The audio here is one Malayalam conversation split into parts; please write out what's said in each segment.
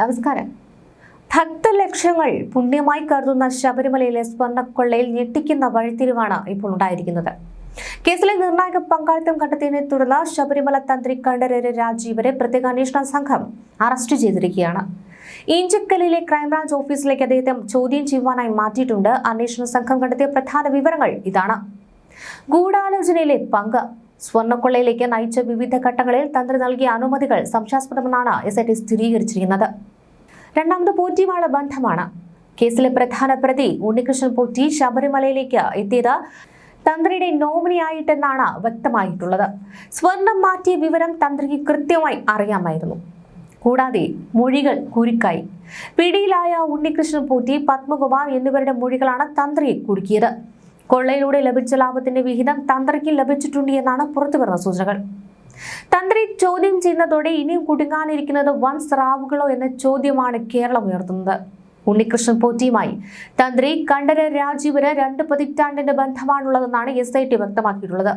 നമസ്കാരം. ഭക്തലക്ഷങ്ങൾ പുണ്യമായി കരുതുന്ന ശബരിമലയിലെ സ്വർണക്കൊള്ളയിൽ ഞെട്ടിക്കുന്ന വഴിത്തിരിവാണ് ഇപ്പോൾ ഉണ്ടായിരിക്കുന്നത്. കേസിലെ നിർണായക പങ്കാളിത്തം കണ്ടെത്തിയതിനെ തുടർന്ന് ശബരിമല തന്ത്രി കണ്ഠരര് രാജീവരെ പ്രത്യേക അന്വേഷണ സംഘം അറസ്റ്റ് ചെയ്തിരിക്കുകയാണ്. ഈഞ്ചക്കലിലെ ക്രൈംബ്രാഞ്ച് ഓഫീസിലേക്ക് അദ്ദേഹത്തെ ചോദ്യം ചെയ്യുവാനായി മാറ്റിയിട്ടുണ്ട്. അന്വേഷണ സംഘം കണ്ടെത്തിയ പ്രധാന വിവരങ്ങൾ ഇതാണ്. ഗൂഢാലോചനയിലെ പങ്ക് സ്വർണക്കൊള്ളയിലേക്ക് നയിച്ച വിവിധ ഘട്ടങ്ങളിൽ തന്ത്രി നൽകിയ അനുമതികൾ സംശയാസ്പദമെന്നാണ് എസ് ഐ ടി സ്ഥിരീകരിച്ചിരിക്കുന്നത്. രണ്ടാമത് പോറ്റിയുമായുള്ള ബന്ധമാണ്. കേസിലെ പ്രധാന പ്രതി ഉണ്ണികൃഷ്ണൻ പോറ്റി ശബരിമലയിലേക്ക് എത്തിയത് തന്ത്രിയുടെ നോമിനിയായിട്ടെന്നാണ് വ്യക്തമായിട്ടുള്ളത്. സ്വർണം മാറ്റിയ വിവരം തന്ത്രിക്ക് കൃത്യമായി അറിയാമായിരുന്നു. കൂടാതെ മൊഴികൾ കുരുക്കായി. പിടിയിലായ ഉണ്ണികൃഷ്ണൻ പോറ്റി പത്മകുമാർ എന്നിവരുടെ മൊഴികളാണ് തന്ത്രിയെ കുടുക്കിയത്. കൊള്ളയിലൂടെ ലഭിച്ച ലാഭത്തിന്റെ വിഹിതം തന്ത്രിക്ക് ലഭിച്ചിട്ടുണ്ട് എന്നാണ് പുറത്തു വരുന്ന സൂചനകൾ. തന്ത്രി ചോദ്യം ചെയ്യുന്നതോടെ ഇനിയും കുടുങ്ങാനിരിക്കുന്നത് വൻ സ്രാവുകളോ എന്ന ചോദ്യമാണ് കേരളം ഉയർത്തുന്നത്. ഉണ്ണികൃഷ്ണൻ പോറ്റിയുമായി തന്ത്രി കണ്ഠര രാജീവന് രണ്ട് പതിറ്റാണ്ടിന്റെ ബന്ധമാണുള്ളതെന്നാണ് എസ് ഐ ടി വ്യക്തമാക്കിയിട്ടുള്ളത്.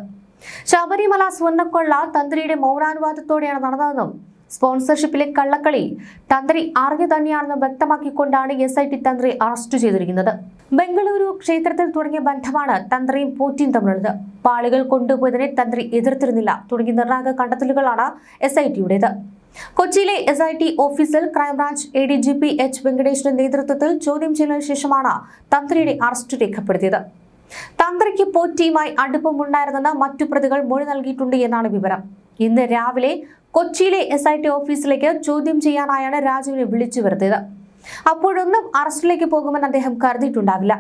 ശബരിമല സ്വർണക്കൊള്ള തന്ത്രിയുടെ മൗനാനുവാദത്തോടെയാണ് നടന്നതെന്നും സ്പോൺസർഷിപ്പിലെ കള്ളക്കളി തന്ത്രി അറിഞ്ഞു തന്നെയാണെന്ന് വ്യക്തമാക്കിക്കൊണ്ടാണ് എസ് ഐ ടി തന്ത്രി അറസ്റ്റ് ചെയ്തിരിക്കുന്നത്. ബംഗളൂരു ക്ഷേത്രത്തിൽ തുടങ്ങിയ ബന്ധമാണ് തന്ത്രിയും പോറ്റിയും തമ്മിലുള്ളത്. പാളികൾ കൊണ്ടുപോയതിനെ തന്ത്രി എതിർത്തിരുന്നില്ല. തുടങ്ങിയ നിർണായക കണ്ടെത്തലുകളാണ് എസ് ഐ ടിയുടേത് കൊച്ചിയിലെ എസ് ഐ ടി ഓഫീസിൽ crime branch A D G P H വെങ്കടേഷിന്റെ നേതൃത്വത്തിൽ ചോദ്യം ചെയ്യലിന് ശേഷമാണ് തന്ത്രിയുടെ അറസ്റ്റ് രേഖപ്പെടുത്തിയത്. തന്ത്രിക്ക് പോറ്റിയുമായി അടുപ്പമുണ്ടായിരുന്നെന്ന് മറ്റു പ്രതികൾ മൊഴി നൽകിയിട്ടുണ്ട് എന്നാണ് വിവരം. ഇന്ന് രാവിലെ കൊച്ചിയിലെ എസ് ഐ ടി ഓഫീസിലേക്ക് ചോദ്യം ചെയ്യാനായാണ് രാജുവിനെ വിളിച്ചു വരുത്തിയത്. അപ്പോഴൊന്നും അറസ്റ്റിലേക്ക് പോകുമെന്ന് അദ്ദേഹം കരുതിയിട്ടുണ്ടാവില്ല.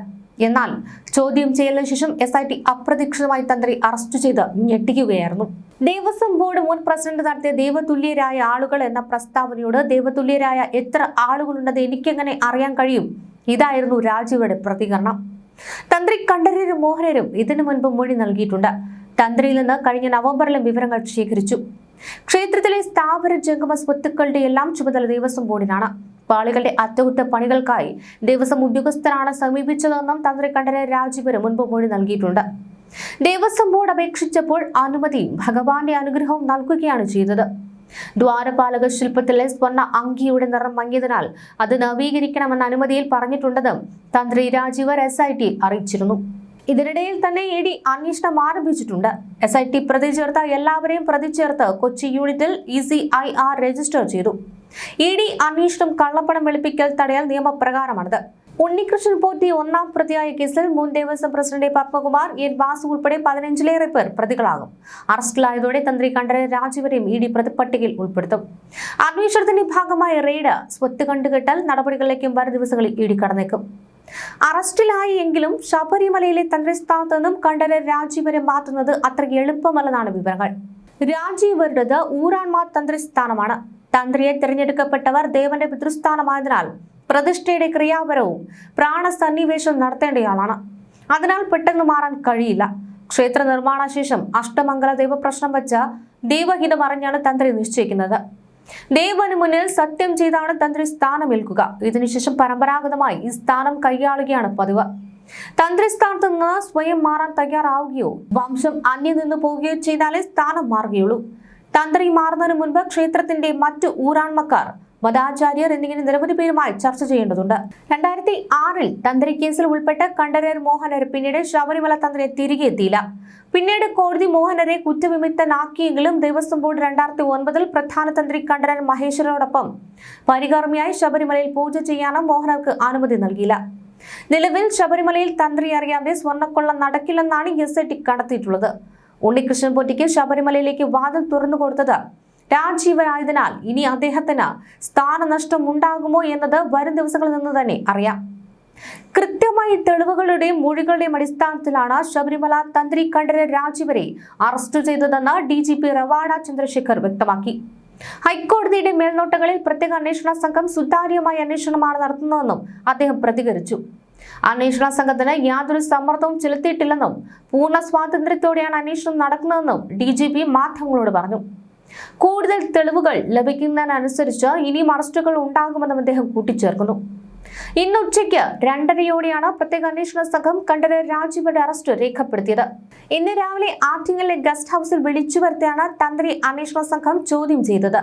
എന്നാൽ ചോദ്യം ചെയ്യലിന് ശേഷം എസ് ഐ ടി അപ്രതീക്ഷിതമായി തന്ത്രി അറസ്റ്റ് ചെയ്ത് ഞെട്ടിക്കുകയായിരുന്നു. ദേവസ്വം ബോർഡ് മുൻ പ്രസിഡന്റ് നടത്തിയ ദൈവതുല്യരായ ആളുകൾ എന്ന പ്രസ്താവനയോട് ദൈവതുല്യരായ എത്ര ആളുകളുണ്ടെന്ന് എനിക്കെങ്ങനെ അറിയാൻ കഴിയും? ഇതായിരുന്നു രാജുവയുടെ പ്രതികരണം. തന്ത്രി കണ്ഠരരും മോഹനരും ഇതിനു മുൻപ് മൊഴി നൽകിയിട്ടുണ്ട്. തന്ത്രിയിൽ നിന്ന് കഴിഞ്ഞ നവംബറിലും വിവരങ്ങൾ ശേഖരിച്ചു. ക്ഷേത്രത്തിലെ സ്ഥാപന ജംഗമ സ്വത്തുക്കളുടെ എല്ലാം ചുമതല ദേവസ്വം ബോർഡിനാണ്. പാളികളുടെ അറ്റകുറ്റപ്പണികൾക്കായി ദേവസ്വം ഉദ്യോഗസ്ഥരാണ് സമീപിച്ചതെന്നും തന്ത്രി കണ്ഠര രാജീവന് മുൻപ് മൊഴി നൽകിയിട്ടുണ്ട്. ദേവസ്വം ബോർഡ് അപേക്ഷിച്ചപ്പോൾ അനുമതിയും ഭഗവാന്റെ അനുഗ്രഹവും നൽകുകയാണ് ചെയ്തത്. ദ്വാരപാലക ശില്പത്തിലെ സ്വർണ അങ്കിയുടെ നിറം മങ്ങിയതിനാൽ അത് നവീകരിക്കണമെന്ന അനുമതിയിൽ പറഞ്ഞിട്ടുണ്ടെന്നും തന്ത്രി രാജീവർ എസ് ഐ ടി അറിയിച്ചിരുന്നു. ഇതിനിടയിൽ തന്നെ ഇ ഡി അന്വേഷണം ആരംഭിച്ചിട്ടുണ്ട്. എസ് ഐ ടി പ്രതി ചേർത്ത എല്ലാവരെയും പ്രതി ചേർത്ത് കൊച്ചി യൂണിറ്റിൽ E C I R register ചെയ്തു. ഇ ഡി അന്വേഷണം കള്ളപ്പണം വെളുപ്പിക്കൽ തടയൽ നിയമപ്രകാരമാണിത്. ഉണ്ണികൃഷ്ണൻ പോറ്റി ഒന്നാം പ്രതിയായ കേസിൽ മുൻ ദേവസ്വം പ്രസിഡന്റ് പത്മകുമാർ എൻ വാസു ഉൾപ്പെടെ പതിനഞ്ചിലേറെ പേർ പ്രതികളാകും. അറസ്റ്റിലായതോടെ തന്ത്രി കണ്ഠരൻ രാജീവരെയും ഇ ഡി പ്രതിപ്പട്ടികയിൽ ഉൾപ്പെടുത്തും. അന്വേഷണത്തിന്റെ ഭാഗമായ റെയ്ഡ് സ്വത്ത് കണ്ടുകെട്ടൽ നടപടികളിലേക്കും വരും ദിവസങ്ങളിൽ ഇ ഡി കടന്നേക്കും. അറസ്റ്റിലായി എങ്കിലും ശബരിമലയിലെ തന്ത്രി സ്ഥാനത്ത് നിന്നും കണ്ഠരൻ രാജീവരെ മാറ്റുന്നത് അത്ര എളുപ്പമല്ലെന്നാണ് വിവരങ്ങൾ. രാജീവരുടേത് ഊരാൺമാർ തന്ത്രിസ്ഥാനമാണ് തന്ത്രിയെ തിരഞ്ഞെടുക്കപ്പെട്ടവർ ദേവന്റെ പിതൃസ്ഥാനമായതിനാൽ പ്രതിഷ്ഠയുടെ ക്രിയാപരവും പ്രാണസന്നിവേശവും നടത്തേണ്ടയാളാണ്. അതിനാൽ പെട്ടെന്ന് മാറാൻ കഴിയില്ല. ക്ഷേത്ര നിർമ്മാണശേഷം അഷ്ടമംഗല ദൈവപ്രശ്നം വെച്ച ദൈവഹിതം അറിഞ്ഞാണ് തന്ത്രി നിശ്ചയിക്കുന്നത്. ദേവന് മുന്നിൽ സത്യം ചെയ്താണ് തന്ത്രി സ്ഥാനമേൽക്കുക. ഇതിനുശേഷം പരമ്പരാഗതമായി ഈ സ്ഥാനം കൈയാളുകയാണ് പതിവ്. തന്ത്രി സ്ഥാനത്ത് നിന്ന് സ്വയം മാറാൻ തയ്യാറാവുകയോ വംശം അന്യം നിന്ന് പോവുകയോ ചെയ്താലേ സ്ഥാനം മാറുകയുള്ളൂ. തന്ത്രി മാറുന്നതിന് മുൻപ് ക്ഷേത്രത്തിന്റെ മറ്റു ഊരാൺമക്കാർ മതാചാര്യർ എന്നിങ്ങനെ നിരവധി പേരുമായി ചർച്ച ചെയ്യേണ്ടതുണ്ട്. രണ്ടായിരത്തി ആറിൽ തന്ത്രി കേസിൽ ഉൾപ്പെട്ട കണ്ഠരർ മോഹനർ പിന്നീട് ശബരിമല തന്ത്രിയെ തിരികെ എത്തിയില്ല. പിന്നീട് കോടതി മോഹനരെ കുറ്റവിമുക്തനാക്കിയെങ്കിലും ദേവസ്വം ബോർഡ് രണ്ടായിരത്തി ഒൻപതിൽ പ്രധാന തന്ത്രി കണ്ഠരർ മഹേശ്വരോടൊപ്പം പരികർമ്മിയായി ശബരിമലയിൽ പൂജ ചെയ്യാനും മോഹനർക്ക് അനുമതി നൽകിയില്ല. നിലവിൽ ശബരിമലയിൽ തന്ത്രി അറിയാതെ സ്വർണക്കൊള്ള നടക്കില്ലെന്നാണ് എസ് ഐ ടി കണ്ടെത്തിയിട്ടുള്ളത്. ഉണ്ണികൃഷ്ണൻ പൊറ്റിക്ക് ശബരിമലയിലേക്ക് വാതിൽ തുറന്നു കൊടുത്തത് രാജീവനായതിനാൽ. ഇനി അദ്ദേഹത്തിന് സ്ഥാനനഷ്ടം ഉണ്ടാകുമോ എന്നത് വരും ദിവസങ്ങളിൽ നിന്ന് തന്നെ അറിയാം. കൃത്യമായി തെളിവുകളുടെയും മൊഴികളുടെയും അടിസ്ഥാനത്തിലാണ് ശബരിമല തന്ത്രി കണ്ഠര രാജീവരെ അറസ്റ്റ് ചെയ്തതെന്ന് D G P Ravada Chandrasekhar വ്യക്തമാക്കി. ഹൈക്കോടതിയുടെ മേൽനോട്ടങ്ങളിൽ പ്രത്യേക അന്വേഷണ സംഘം സുതാര്യമായ അന്വേഷണമാണ് നടത്തുന്നതെന്നും അദ്ദേഹം പ്രതികരിച്ചു. അന്വേഷണ സംഘത്തിന് യാതൊരു സമ്മർദ്ദവും ചെലുത്തിയിട്ടില്ലെന്നും പൂർണ സ്വാതന്ത്ര്യത്തോടെയാണ് അന്വേഷണം നടക്കുന്നതെന്നും ഡി ജി പി മാധ്യമങ്ങളോട് പറഞ്ഞു. കൂടുതൽ തെളിവുകൾ ലഭിക്കുന്നതിനനുസരിച്ച് ഇനിയും അറസ്റ്റുകൾ ഉണ്ടാകുമെന്നും അദ്ദേഹം കൂട്ടിച്ചേർക്കുന്നു. ഇന്ന് ഉച്ചയ്ക്ക് രണ്ടരയോടെയാണ് പ്രത്യേക അന്വേഷണ സംഘം കണ്ഠര രാജീവയുടെ അറസ്റ്റ് രേഖപ്പെടുത്തിയത്. ഇന്ന് രാവിലെ ആറ്റിങ്ങലിലെ ഗസ്റ്റ് ഹൌസിൽ വിളിച്ചു വരുത്തിയാണ് തന്ത്രി അന്വേഷണ സംഘം ചോദ്യം ചെയ്തത്.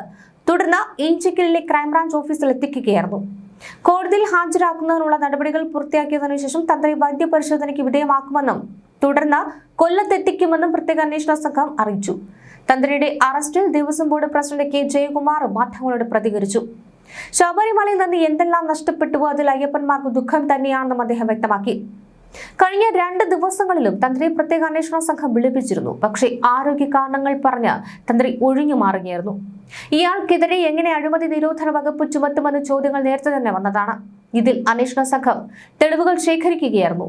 തുടർന്ന് ഈഞ്ചക്കലിലെ ക്രൈംബ്രാഞ്ച് ഓഫീസിൽ എത്തിക്കുകയായിരുന്നു. കോടതിയിൽ ഹാജരാക്കുന്നതിനുള്ള നടപടികൾ പൂർത്തിയാക്കിയതിനു ശേഷം തന്ത്രി വൈദ്യപരിശോധനയ്ക്ക് വിധേയമാക്കുമെന്നും തുടർന്ന് കൊല്ലത്തെത്തിക്കുമെന്നും പ്രത്യേക അന്വേഷണ സംഘം അറിയിച്ചു. തന്ത്രിയുടെ അറസ്റ്റിൽ Devaswom board president K. Jayakumar മാധ്യമങ്ങളോട് പ്രതികരിച്ചു. ശബരിമലയിൽ നിന്ന് എന്തെല്ലാം നഷ്ടപ്പെട്ടുവോ അതിൽ അയ്യപ്പന്മാർക്ക് ദുഃഖം തന്നെയാണെന്നും അദ്ദേഹം വ്യക്തമാക്കി. കഴിഞ്ഞ രണ്ട് ദിവസങ്ങളിലും തന്ത്രി പ്രത്യേക അന്വേഷണ സംഘം വിളിപ്പിച്ചിരുന്നു. പക്ഷേ ആരോഗ്യ കാരണങ്ങൾ പറഞ്ഞ് തന്ത്രി ഒഴിഞ്ഞു മാറുകയായിരുന്നു. ഇയാൾക്കെതിരെ എങ്ങനെ അഴിമതി നിരോധന വകുപ്പ് ചുമത്തുമെന്ന ചോദ്യങ്ങൾ നേരത്തെ തന്നെ വന്നതാണ്. ഇതിൽ അന്വേഷണ സംഘം തെളിവുകൾ ശേഖരിക്കുകയായിരുന്നു.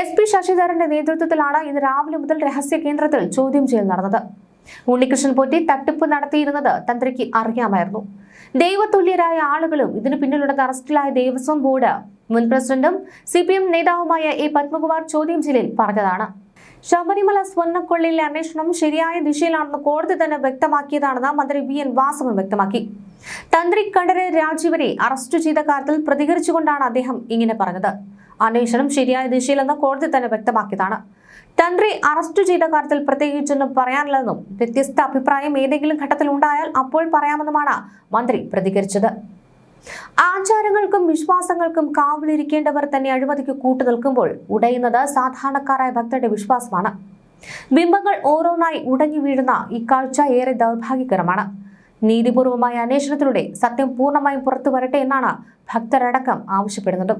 എസ് പി ശശിധരന്റെ നേതൃത്വത്തിലാണ് ഇന്ന് രാവിലെ മുതൽ രഹസ്യ കേന്ദ്രത്തിൽ ചോദ്യം ചെയ്യൽ നടന്നത്. ഉണ്ണികൃഷ്ണൻ പോറ്റി തട്ടിപ്പ് നടത്തിയിരുന്നത് തന്ത്രിക്ക് അറിയാമായിരുന്നു. ദൈവതുല്യരായ ആളുകളും ഇതിനു പിന്നിലുള്ളത് അറസ്റ്റിലായ ദേവസ്വം ബോർഡ് മുൻ പ്രസിഡന്റും സി പി എം നേതാവുമായ എ പത്മകുമാർ ചോദ്യം ചെയ്യലിൽ പറഞ്ഞതാണ്. ശബരിമല സ്വർണക്കൊള്ളിലെ അന്വേഷണം ശരിയായ ദിശയിലാണെന്ന് കോടതി തന്നെ വ്യക്തമാക്കിയതാണെന്ന് മന്ത്രി വി എൻ വാസവൻ വ്യക്തമാക്കി. തന്ത്രി കണ്ഠര രാജീവരെ അറസ്റ്റ് ചെയ്ത കാര്യത്തിൽ പ്രതികരിച്ചുകൊണ്ടാണ് അദ്ദേഹം ഇങ്ങനെ പറഞ്ഞത്. അന്വേഷണം ശരിയായ ദിശയിലെന്ന് കോടതി തന്നെ വ്യക്തമാക്കിയതാണ്. തന്ത്രി അറസ്റ്റ് ചെയ്ത കാര്യത്തിൽ പ്രത്യേകിച്ചൊന്നും പറയാനില്ലെന്നും വ്യത്യസ്ത അഭിപ്രായം ഏതെങ്കിലും ഘട്ടത്തിൽ ഉണ്ടായാൽ അപ്പോൾ പറയാമെന്നുമാണ് മന്ത്രി പ്രതികരിച്ചത്. ആചാരങ്ങൾക്കും വിശ്വാസങ്ങൾക്കും കാവലിരിക്കേണ്ടവർ തന്നെ അഴിമതിക്ക് കൂട്ടു നിൽക്കുമ്പോൾ ഉടയുന്നത് സാധാരണക്കാരായ ഭക്തരുടെ വിശ്വാസമാണ്. ബിംബങ്ങൾ ഓരോന്നായി ഉടഞ്ഞു വീഴുന്ന ഇക്കാഴ്ച കാഴ്ച ഏറെ ദൗർഭാഗ്യകരമാണ്. നീതിപൂർവമായ അന്വേഷണത്തിലൂടെ സത്യം പൂർണമായും പുറത്തു വരട്ടെ എന്നാണ് ഭക്തരടക്കം ആവശ്യപ്പെടുന്നത്